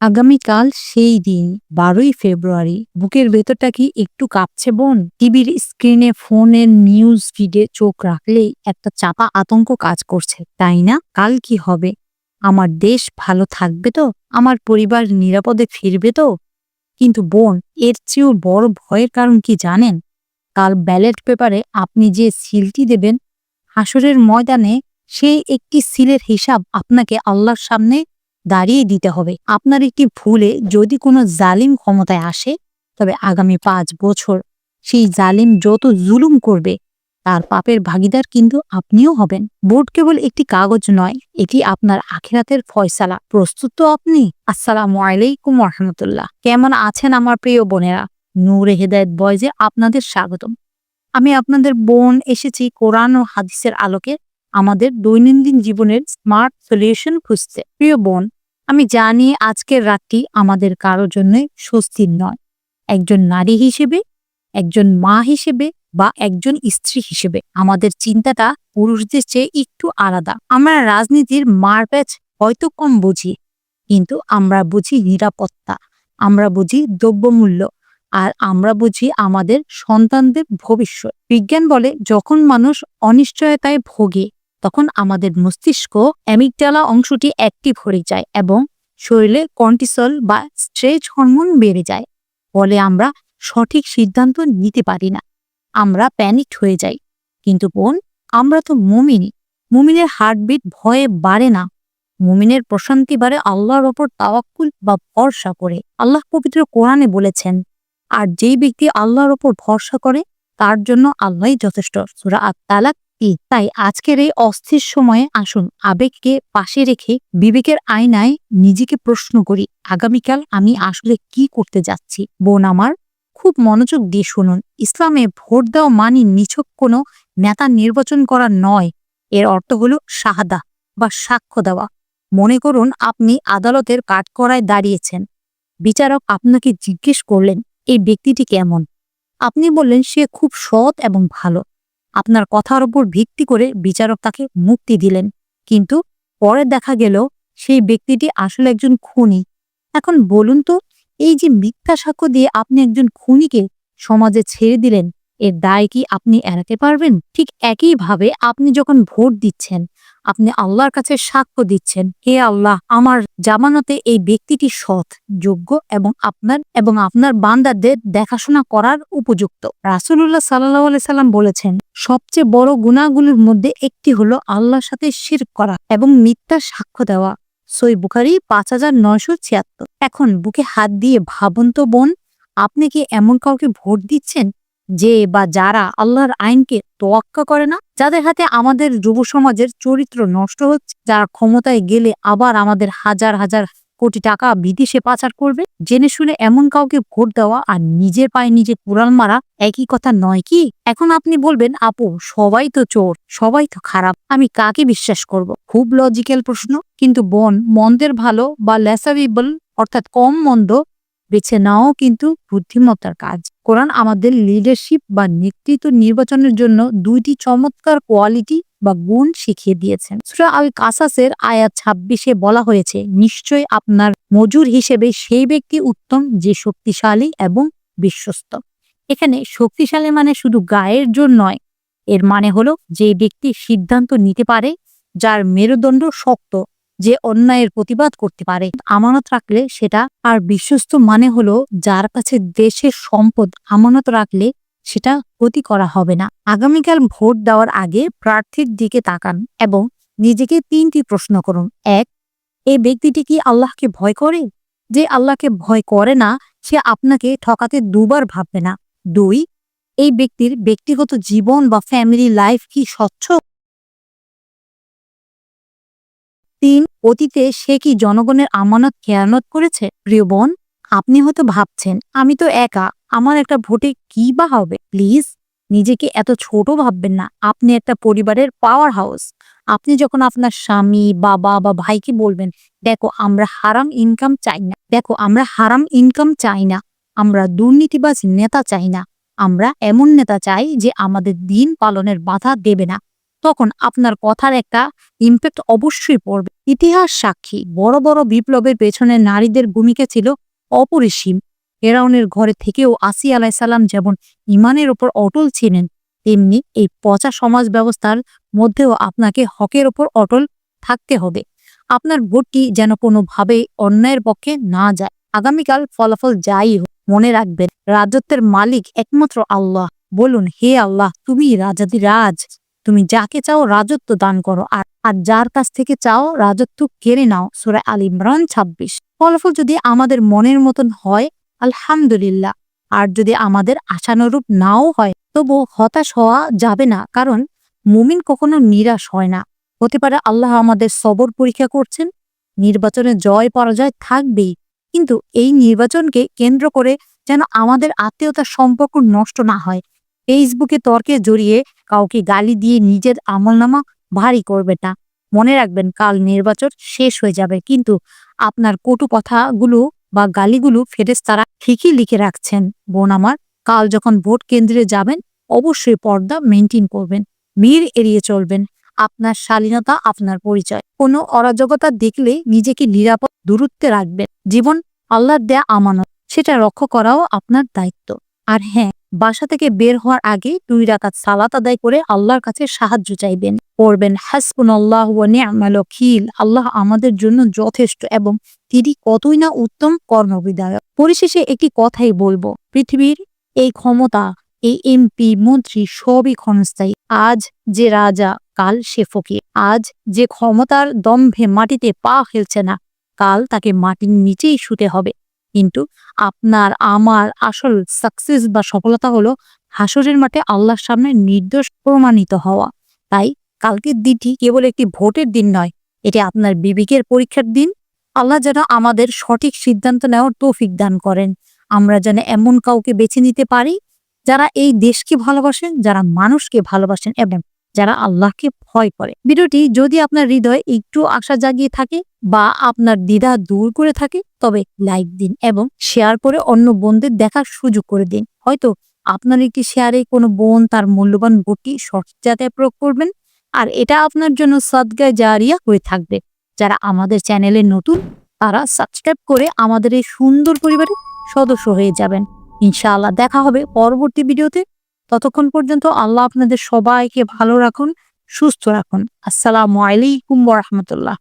আগামীকাল সেই দিন, বারোই ফেব্রুয়ারি। বুকের ভেতরটা কি একটু কাঁপছে, বোন? টিভির স্ক্রিনে ফোনের নিউজ ফিডে চোখ রাখলেই একটা চাপা আতঙ্ক কাজ করছে, তাই না? কাল কি হবে? আমার দেশ ভালো থাকবে তো? আমার পরিবার নিরাপদে ফিরবে তো? কিন্তু বোন, এর চেয়েও বড় ভয়ের কারণ কি জানেন? কাল ব্যালট পেপারে আপনি যে সিলটি দেবেন হাসরের ময়দানে সেই একটি সিলের হিসাব আপনাকে আল্লাহর সামনে দাঁড়িয়ে দিতে হবে। আপনার একটি ভুলে যদি কোনো জালিম ক্ষমতায় আসে, তবে আগামী পাঁচ বছর সেই জালিম যত জুলুম করবে, তার পাপের ভাগিদার কিন্তু আপনিও হবেন। ভোট কেবল একটি কাগজ নয়, এটি আপনার আখেরাতের ফয়সালা। প্রস্তুত তো আপনি? আসসালামু আলাইকুম রহমতুল্লাহ কেমন আছেন আমার প্রিয় বোনেরা? নূরে হেদায়ত বয়জে আপনাদের স্বাগতম। আমি আপনাদের বোন এসেছি কোরআন ও হাদিসের আলোকে আমাদের দৈনন্দিন জীবনের স্মার্ট সলিউশন খুঁজতে। প্রিয় বোন আমি জানি আজকের রাতটি আমাদের কারোর জন্য স্বস্তির নয়। একজন নারী হিসেবে, একজন মা হিসেবে বা একজন স্ত্রী হিসেবে আমাদের চিন্তাটা পুরুষদের চেয়ে একটু আলাদা। আমরা রাজনীতির মারপ্যাচ হয়তো কম বুঝি, কিন্তু আমরা বুঝি নিরাপত্তা, আমরা বুঝি দ্রব্যমূল্য, আর আমরা বুঝি আমাদের সন্তানদের ভবিষ্যৎ। বিজ্ঞান বলে যখন মানুষ অনিশ্চয়তায় ভোগে তখন আমাদের মস্তিষ্ক অ্যামিগডালা অংশটি অ্যাক্টিভ হয়ে যায় এবং শরীরে কন্টিসল বা স্ট্রেচ হরমোন বেড়ে যায়, ফলে আমরা সঠিক সিদ্ধান্ত নিতে পারি না। আমরা প্যানিকড হয়ে যাই। কিন্তু বোন, আমরা তো মুমিনি। মুমিনের হার্টবিট ভয়ে বাড়ে না। মুমিনের প্রশান্তি বাড়ে আল্লাহর ওপর তাওয়াক্কুল বা ভরসা করে। আল্লাহ পবিত্র কোরআনে বলেছেন, আর যেই ব্যক্তি আল্লাহর ওপর ভরসা করে, তার জন্য আল্লাহই যথেষ্ট। সুরা আত তালাক ই, তাই আজকের এই অস্থির সময়ে আসুন আবেগকে পাশে রেখে বিবেকের আয়নায় নিজেকে প্রশ্ন করি, আগামীকাল আমি আসলে কি করতে যাচ্ছি? বোন আমার, খুব মনোযোগ দিয়ে শুনুন, ইসলামে ভোট দেওয়া মানি নিছক কোনো নেতা নির্বাচন করা নয়। এর অর্থ হলো শাহাদা বা সাক্ষ্য দেওয়া। মনে করুন আপনি আদালতের কাঠকড়ায় দাঁড়িয়েছেন। বিচারক আপনাকে জিজ্ঞেস করলেন, এই ব্যক্তিটি কেমন? আপনি বললেন, সে খুব সৎ এবং ভালো। আপনার কথার উপর ভিত্তি করে বিচারক তাকে মুক্তি দিলেন। কিন্তু পরে দেখা গেল সেই ব্যক্তিটি আসলে একজন খুনি। এখন বলুন তো, এই যে মিথ্যা সাক্ষ্য দিয়ে আপনি একজন খুনিকে সমাজে ছেড়ে দিলেন, এর দায় কি আপনি এড়াতে পারবেন? ঠিক একইভাবে আপনি যখন ভোট দিচ্ছেন আপনি আল্লাহর কাছে সাক্ষ্য দিচ্ছেন, হে আল্লাহ, আমার জামানতে এই ব্যক্তিটি সৎ, যোগ্য এবং আপনার এবং আপনার বান্দাদের দেখাশোনা করার উপযুক্ত। রাসুল্লাহ সাল্লাহ সাল্লাম বলেছেন, সবচেয়ে বড় গুণাগুলির মধ্যে একটি হলো আল্লাহর সাথে শির করা এবং মিথ্যা সাক্ষ্য দেওয়া। সই বুখারি পাঁচ হাজার নয়শো ছিয়াত্তর। এখন বুকে হাত দিয়ে ভাবুন তো বোন, আপনি কি এমন কাউকে ভোট দিচ্ছেন? যে বা যারা আল্লাহর আইনকে তোয়াক্কা করে না, যাদের হাতে আমাদের যুব সমাজের চরিত্র নষ্ট হচ্ছে, যারা ক্ষমতায় গেলে আবার আমাদের হাজার হাজার কোটি টাকা বিদেশে পাচার করবে, জেনে শুনে এমন কাউকে ভোট দেওয়া আর নিজের পায়ে নিজে কুড়াল মারা একই কথা নয় কি? এখন আপনি বলবেন, আপু, সবাই তো চোর, সবাই তো খারাপ, আমি কাকে বিশ্বাস করব? খুব লজিক্যাল প্রশ্ন, কিন্তু বন, মন্দের ভালো বা লেসাবিবল অর্থাৎ কম মন্দ বেছে নেওয়াও কিন্তু বুদ্ধিমত্তার কাজ। কোরআন আমাদের লিডারশিপ বা নেতৃত্ব নির্বাচনের জন্য দুইটি চমৎকার কোয়ালিটি বা গুণ শিখিয়ে দিয়েছেন সুরা আল কাসাসের আয়াত ছাব্বিশে বলা হয়েছে, নিশ্চয় আপনার মজুর হিসেবে সেই ব্যক্তি উত্তম যে শক্তিশালী এবং বিশ্বস্ত। এখানে শক্তিশালী মানে শুধু গায়ের জোর নয়, এর মানে হলো যে ব্যক্তি সিদ্ধান্ত নিতে পারে যার মেরুদণ্ড শক্ত যে অন্যায়ের প্রতিবাদ করতে পারে। আমানত রাখলে সেটা, আর বিশ্বস্ত মানে হলো যার কাছে দেশের সম্পদ আমানত রাখলে সেটা ক্ষতি করা হবে না। আগামীকাল ভোট দেওয়ার আগে প্রার্থীর দিকে তাকান এবং নিজেকে তিনটি প্রশ্ন করুন। এক এই ব্যক্তিটি কি আল্লাহকে ভয় করে? যে আল্লাহকে ভয় করে না, সে আপনাকে ঠকাতে দুবার ভাববে না। দুই, এই ব্যক্তির ব্যক্তিগত জীবন বা ফ্যামিলি লাইফ কি স্বচ্ছ? তিন অতীতে সে কি জনগণের আমানত খেয়ানত করেছে? প্রিয় বোন, আপনি হয়তো ভাবছেন, আমি তো একা, আমার একটা ভোটে কি বা হবে? প্লিজ, নিজেকে এত ছোট ভাববেন না। আপনি একটা পরিবারের পাওয়ার হাউস আপনি যখন আপনার স্বামী, বাবা বা ভাইকে বলবেন, দেখো, আমরা হারাম ইনকাম চাই না। দেখো, আমরা হারাম ইনকাম চাই না। আমরা দুর্নীতিবাজ নেতা চাই না। আমরা এমন নেতা চাই যে আমাদের দিন পালনের বাধা দেবে না। তখন আপনার কথার একটা ইম্প্যাক্ট অবশ্যই পড়বে। ইতিহাস সাক্ষী, বড় বড় বিপ্লবের পেছনে নারীদের ভূমিকা ছিল অপরিসীম। ফেরাউনের ঘরে থেকেও আসি আলাইসাল্লাম যেমন ইমানের ওপর অটল ছিলেন, তেমনি এই পচা সমাজ ব্যবস্থার মধ্যেও আপনাকে হকের ওপর অটল থাকতে হবে। আপনার ভোটটি যেন কোনোভাবেই অন্যায়ের পক্ষে না যায়। আগামীকাল ফলাফল যাই হোক, মনে রাখবেন, রাজত্বের মালিক একমাত্র আল্লাহ। বলুন, হে আল্লাহ, তুমি রাজাদি রাজ। তুমি যাকে চাও রাজত্ব দান করো, আর আর যার কাছ থেকে চাও রাজত্ব কেড়ে নাও, সুরা আল ইমরান ছাব্বিশ। ফলাফল যদি আমাদের মনের মতন হয়, আলহামদুলিল্লাহ। আর যদি আমাদের আশানুরূপ নাও হয়, তবু হতাশ হওয়া যাবে না, কারণ মুমিন কখনো নিরাশ হয় না। হতে পারে আল্লাহ আমাদের সবর পরীক্ষা করছেন, নির্বাচনে জয় পরাজয় থাকবেই। কিন্তু এই নির্বাচনকে কেন্দ্র করে যেন আমাদের আত্মীয়তার সম্পর্ক নষ্ট না হয়। ফেসবুকে তর্কে জড়িয়ে কাউকে গালি দিয়ে নিজের আমলনামা ভারী করবে না। মনে রাখবেন, কাল নির্বাচন শেষ হয়ে যাবে, কিন্তু আপনার কটু কথাগুলো বা গালিগুলো ফেরেশতারা ঠিকই লিখে রাখছেন। বোন আমার, কাল যখন ভোট কেন্দ্রে যাবেন, অবশ্যই পর্দা মেনটেন করবেন, মীর এড়িয়ে চলবেন। আপনার শালীনতা, আপনার পরিচয়, কোনো অরাজকতা দেখলে নিজেকে নিরাপদ, দূরত্বে রাখবেন। জীবন আল্লাহর দেয়া আমানত, সেটা রক্ষা করাও আপনার দায়িত্ব। আর হ্যাঁ বাসা থেকে বের হওয়ার আগে দুই রাকাত সালাত আদায় করে আল্লাহর কাছে সাহায্য চাইবেন। পড়বেন হাসপুন আল্লাহ ওয়াকিল আল্লাহ আমাদের জন্য যথেষ্ট এবং তিনি কতই না উত্তম কর্মবিদায়ক পরিশেষে একটি কথাই বলব, পৃথিবীর এই ক্ষমতা, এই এমপি, মন্ত্রী সবই ক্ষণস্থায়ী। আজ যে রাজা, কাল সে ফকির। আজ যে ক্ষমতার দম্ভে মাটিতে পা ফেলছে না, কাল তাকে মাটির নিচেই শুতে হবে। কিন্তু আপনার, আমার আসল সাকসেস বা সফলতা হলো হাসরের মাঠে আল্লাহর সামনে নির্দোষ প্রমাণিত হওয়া। তাই কালকের দিনটি কেবল একটি ভোটের দিন নয়, এটি আপনার বিবেকের পরীক্ষার দিন। আল্লাহ যেন আমাদের সঠিক সিদ্ধান্ত নেওয়ার তৌফিক দান করেন। আমরা যেন এমন কাউকে বেছে নিতে পারি যারা এই দেশকে ভালোবাসেন, যারা মানুষকে ভালোবাসেন এবং যারা আল্লাহকে ভয় করে। ভিডিওটি যদি আপনার হৃদয়ে একটু আশা জাগিয়ে থাকে বা আপনার দ্বিধা দূর করে থাকে, তবে লাইক দিন এবং শেয়ার করে অন্য বোনদের দেখার সুযোগ করে দিন। হয়তো আপনার একটি শেয়ারে কোনো বোন তার মূল্যবান ভোটটি সঠিক জায়গায় প্রয়োগ করবেন আর এটা আপনার জন্য সদগায় জারিয়া হয়ে থাকবে। যারা আমাদের চ্যানেলে নতুন, তারা সাবস্ক্রাইব করে আমাদের এই সুন্দর পরিবারের সদস্য হয়ে যাবেন। ইনশাআল্লাহ দেখা হবে পরবর্তী ভিডিওতে। ততক্ষণ পর্যন্ত আল্লাহ আপনাদের সবাইকে ভালো রাখুন সুস্থ রাখুন। আসসালামু আলাইকুম রহমতুল্লাহ।